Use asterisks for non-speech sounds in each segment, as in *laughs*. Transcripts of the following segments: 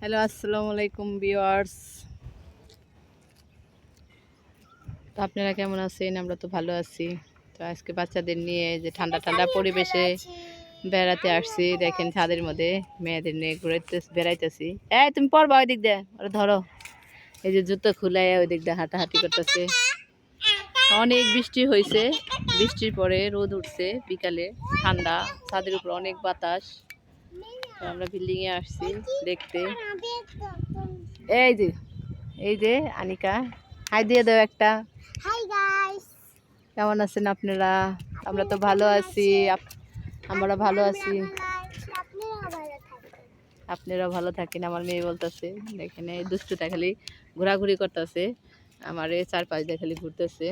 Hello, আসসালামু আলাইকুম viewers. তো আপনারা কেমন আছেন? আমরা তো ভালো আছি। তো আজকে বাচ্চাদের নিয়ে যে ঠান্ডা ঠান্ডা পরিবেশে বেড়াতে আসছি। দেখেন ছাদের মধ্যে মেয়েদের নিয়ে ঘুরাইতে বেড়াইতেছি। এই, তুমি পড়বা ওই দিক দিয়ে। ওরা ধরো। এই যে জুতো খুলাই ওই দিক দিয়ে হাঁটাহাঁটি করতেছে। অনেক বৃষ্টি হয়েছে বৃষ্টির পরে রোদ উঠছে বিকালে। ঠান্ডা। ছাদের উপর অনেক বাতাস। আমরা বিল্ডিং এ আসছি দেখতে। এই যে এই যে আনিকা। হাই দিয়ে দাও একটা। হাই গাইস কেমন আছেন আপনারা? আমরা তো ভালো আছি। আমরা ভালো আছি। আপনারা ভালো থাকেন আমার মেয়ে বলতেছে। এখানে দুষ্টুটা খালি ঘোরাঘুরি করতেছে। আমার এই চারপাশ দিয়ে খালি ঘুরতেছে।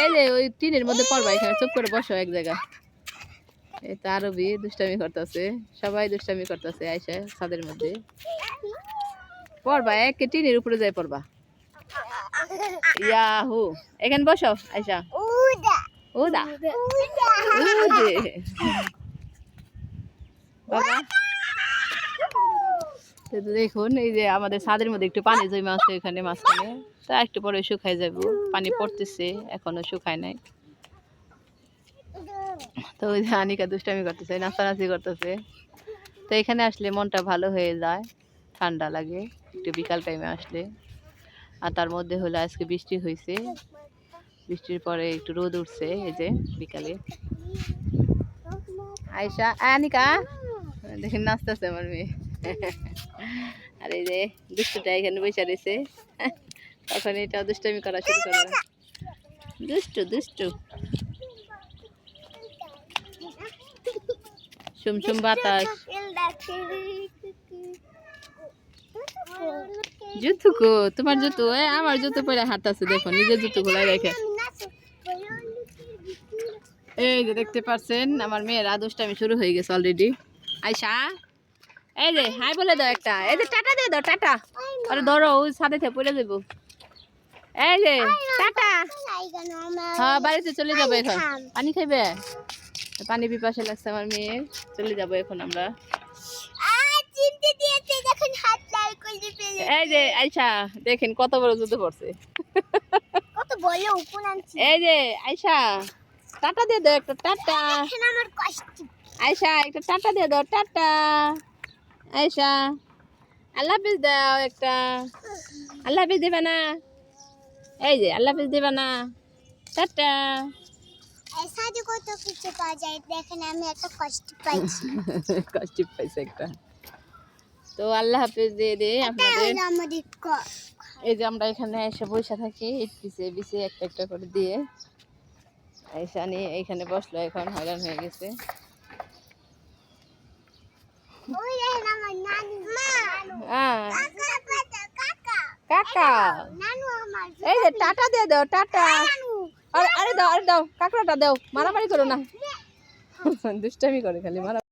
এই যে ওই টিনের মধ্যে পড়বা এখানে চুপ করে বসো এক জায়গা এই তো আরবি দুষ্টামি করতেছে সবাই দুষ্টামি করতেছে আইসা ছাদের মধ্যে। পড়বা এক টিনের উপরে যাই পড়বা। ইয়াহু এখানে বসো আইসা উদা। উদা। বাবা। তো দেখুন এই যে আমাদের ছাদের মধ্যে একটু পানি জমে আছে এখানে মাঝখানে। তা একটু পরে শুকাই যাব। পানি পড়তেছে এখনও শুকায় নাই। তো ওই যে আনিকা দুষ্টামি করতেছে, নাচানাচি করতেছে। তো এখানে আসলে মনটা ভালো হয়ে যায়, ঠান্ডা লাগে, একটু বিকাল টাইমে আসলে। আর তার মধ্যে হলো আজকে বৃষ্টি হয়েছে বৃষ্টির পরে একটু রোদ উঠছে, এই যে বিকালে। আয়সা আনিকা দেখেন, নাচতেছে আমার মেয়ে। আর এই যে দুষ্টুটা এখানে বসে রয়েছে। তখন এটা দুষ্টামি করা শুরু করবে দুষ্টু দুষ্টু। সুমসুম বাতাস জুতো কো তোমার জুতো এ আমার জুতো পরে হাত আছে দেখো নিজের জুতো গুলাই রেখে এই যে দেখতে পাচ্ছেন আমার মেয়ের আদর্শটামি শুরু হয়ে গেছে অলরেডি আয়সা এই যে হাই বলে দাও একটা। এই যে টাটা দিয়ে দাও টাটা। আরে ধরো ওই সাথে থেকে পড়ে যাব। এই যে টাটা। হ্যাঁ বাড়িতে চলে যাব এখন। পানি খাইবে? পানি পিপাসে লাগছে আমার মেয়ে। চলে যাব এখন আমরা। এই যে আয়সা দেখেন কত বড় জুতো পড়ছে কত বলে উপর আনছি। এই যে আয়সা টাটা দিয়ে দাও একটা টাটা। আমার কষ্ট। একটা টাটা দিয়ে দাও টাটা। আয়সা আল্লাহ হাফিজ দাও একটা। আল্লাহ হাফিজ দেবে না। এই যে আল্লাহ হাফিজ দেবে না। টাটা। এই কত কিছু পাওয়া যায়? দেখেন আমি একটা কষ্ট পাইছি। *laughs* কষ্ট পাইছে একটা। তো আল্লাহ হাফিজ দিয়ে দে আপনাদের। আমাদের এই যে আমরা এখানে এসে বসে থাকি ইট পিছে পিছে একটা একটা করে দিয়ে। আয়সা নিয়ে এইখানে বসল এখন হয়রান হয়ে গেছে। হ্যাঁ কাকা এই যে টাটা দিয়ে দাও টাটা। দাও আরে দাও কাঁকড়াটা দাও মারামারি করো না। দুষ্টামি করে খালি মারা